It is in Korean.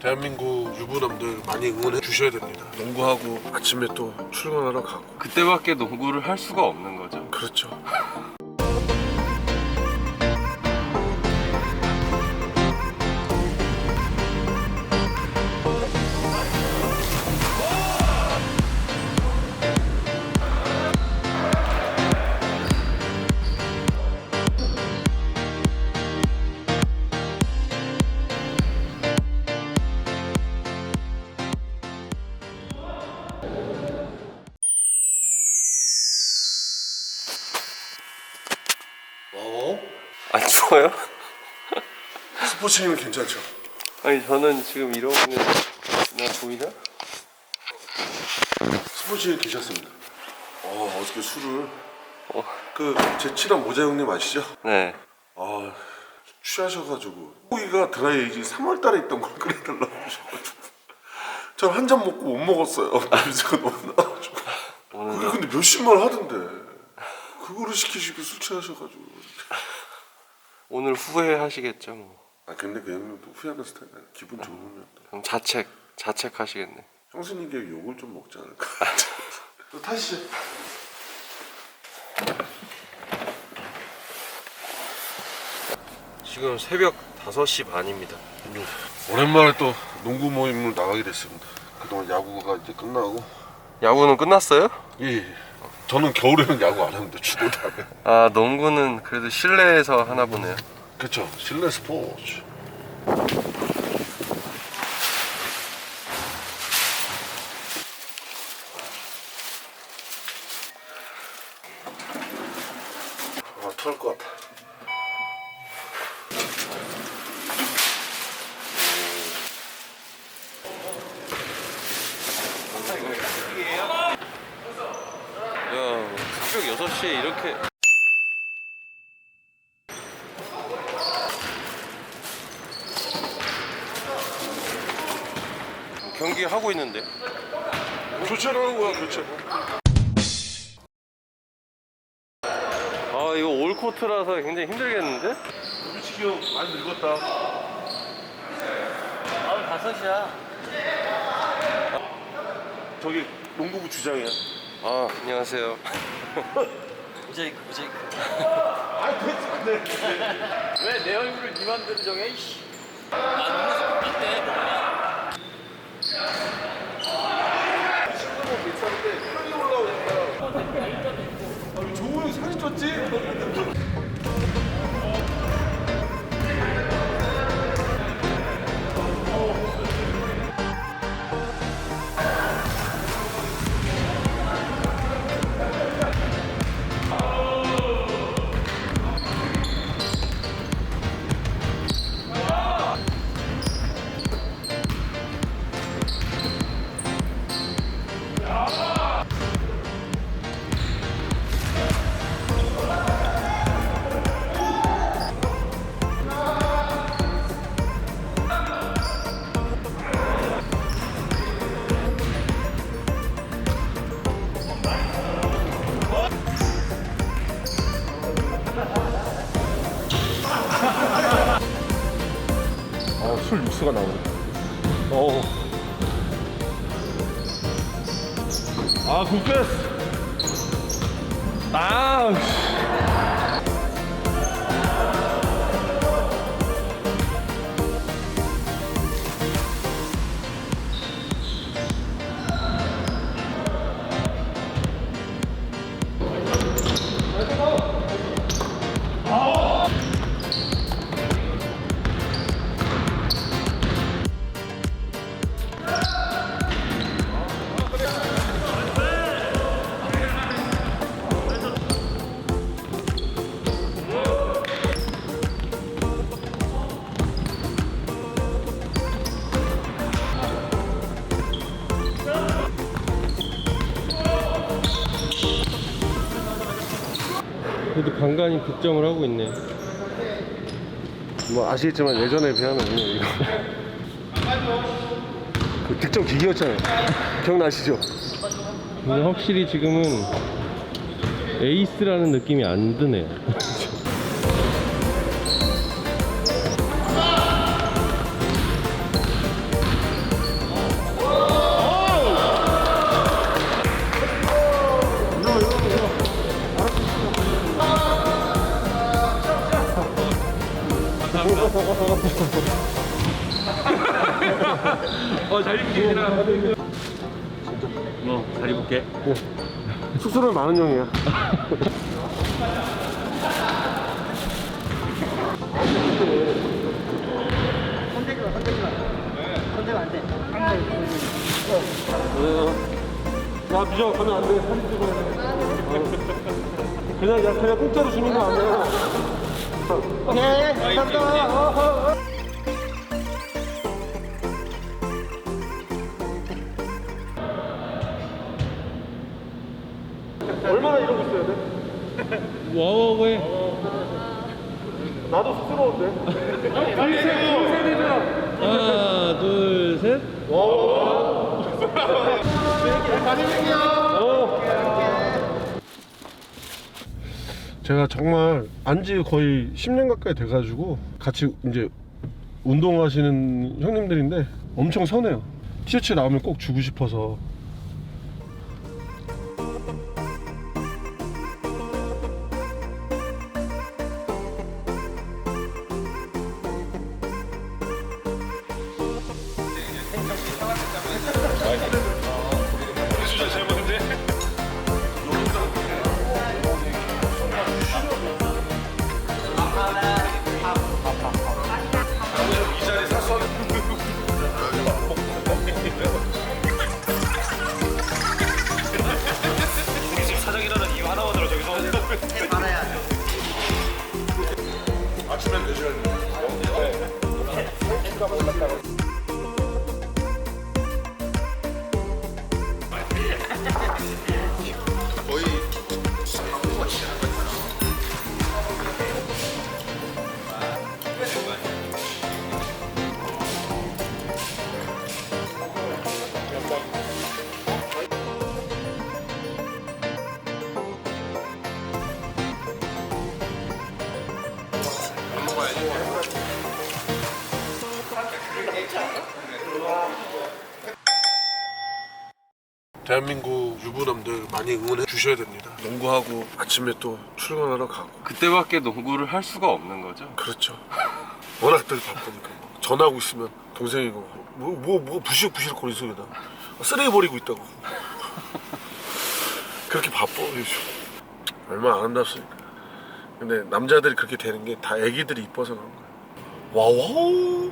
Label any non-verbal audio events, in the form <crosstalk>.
대한민국 유부남들 많이 응원해 주셔야 됩니다. 농구하고 아침에 또 출근하러 가고. 그때밖에 농구를 할 수가 없는 거죠. 그렇죠. 안 추워요? 스포츠님은 괜찮죠? 아니 저는 지금 이러고 있는 나 보이나? 스포츠님 계셨습니다. 어, 어저께 술을 어. 그제 친한 모자 형님 아시죠? 네. 아 취하셔가지고 고기가 드라이에이지 3월달에 있던 걸 끓여달라고 하셔가지고 전한잔 먹고 못 먹었어요 <laughs> 냄새가 너무 나가지고 그게 근데 몇십만 하던데 그거를 시키시고 술 취하셔가지고 오늘 후회하시겠죠 뭐. 아 근데 그 형님도 후회하는 스타일 아니야 기분 좋으면 또 그럼 자책 자책하시겠네. 형수님께 욕을 좀 먹지 않을까 <laughs> 또 타시죠 지금 새벽 5시 반입니다. 오랜만에 또 농구 모임을 나가게 됐습니다 그동안 야구가 이제 끝나고 야구는 끝났어요? 예, 예. 저는 겨울에는 야구 안 하는데 추도 다음에 아 농구는 그래도 실내에서 하나 보네요. 그쵸. 실내 스포츠. 아 토할 것 같아 야 새벽 6시에 이렇게. 경기 하고 있는데. 교체를 하는 거야 교체 아 이거 올 코트라서 굉장히 힘들겠는데? 미치기 형 많이 늙었다. 마흔 다섯이야. 저기 농구부 주장이야 아 안녕하세요 모자이크, 모자이크. 아 됐어 안돼 왜내 얼굴을 네 맘대로 정해, 이씨. 아, 볼 먹냐? 괜찮은데 편이 올라오니까 아, 조우 형 사진 쪘지? 육수가 나오네. 어. 아 굿패스. 아 그래도 간간히 득점을 하고 있네 뭐 아시겠지만 예전에 비하면 이거 그 득점 기기였잖아요. <laughs> 기억나시죠? 근데 확실히 지금은 에이스라는 느낌이 안 드네요 <laughs> 어 잘 입게 얘들아 어 잘 입을게 숙소는 많은 형이야. 야 미정 가면 안 돼. 사진 찍어야 돼. 어. 그냥 야 그냥 공짜로 주는 거 아니야. 오케이 감사합니다. 어, 어, 얼마나 이러고 있어야 돼? 와와왜 나도 쑥스러운데. 하나 둘 셋 제가 정말 안지 거의 10년 가까이 돼가지고 같이 이제 운동하시는 형님들인데 엄청 선해요. 티셔츠 나오면 꼭 주고 싶어서. 늦으면 대한민국 유부남들 많이 응원해 주셔야 됩니다. 농구하고 아침에 또 출근하러 가고. 그때밖에 농구를 할 수가 없는 거죠? 그렇죠. 워낙들 바쁘니까. 전화하고 있으면 동생이고 뭐뭐 뭐 부시럭부시럭 거리는 소리나. 쓰레기 버리고 있다고. 그렇게 바빠 요즘. 얼마 안 한답시니까 근데 남자들이 그렇게 되는 게 다 애기들이 이뻐서 그런 거야. 와와우